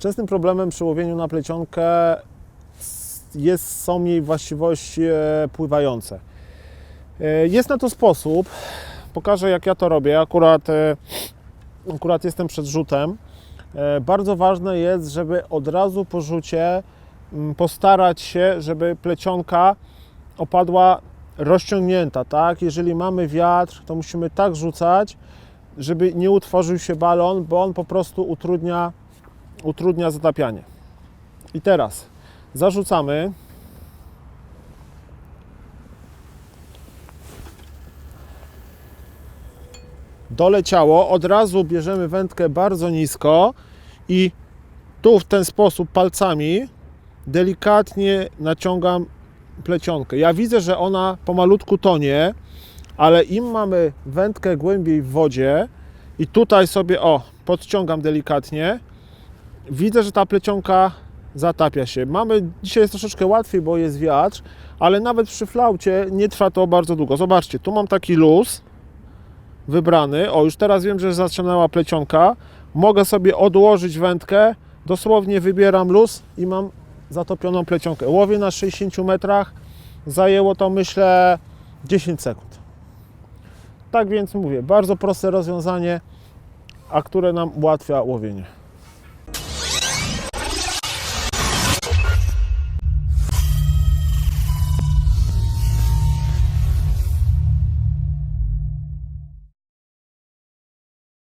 Częstym problemem przy łowieniu na plecionkę jest, są jej właściwości e, pływające. E, Jest na to sposób. Pokażę jak ja to robię. Akurat, e, akurat jestem przed rzutem. Bardzo ważne jest, żeby od razu po rzucie postarać się, żeby plecionka opadła rozciągnięta, tak? Jeżeli mamy wiatr, to musimy tak rzucać, żeby nie utworzył się balon, bo on po prostu utrudnia, utrudnia zatapianie. I teraz zarzucamy. Doleciało, od razu bierzemy wędkę bardzo nisko i tu w ten sposób palcami delikatnie naciągam plecionkę. Ja widzę, że ona pomalutku tonie, ale im mamy wędkę głębiej w wodzie i tutaj sobie o, podciągam delikatnie, widzę, że ta plecionka zatapia się. Mamy, dzisiaj jest troszeczkę łatwiej, bo jest wiatr, ale nawet przy flaucie nie trwa to bardzo długo. Zobaczcie, tu mam taki luz wybrany. O, już teraz wiem, że zaczynała plecionka. Mogę sobie odłożyć wędkę, dosłownie wybieram luz i mam zatopioną plecionkę. Łowię na 60 metrach, zajęło to myślę 10 sekund. Tak więc mówię, bardzo proste rozwiązanie, a które nam ułatwia łowienie.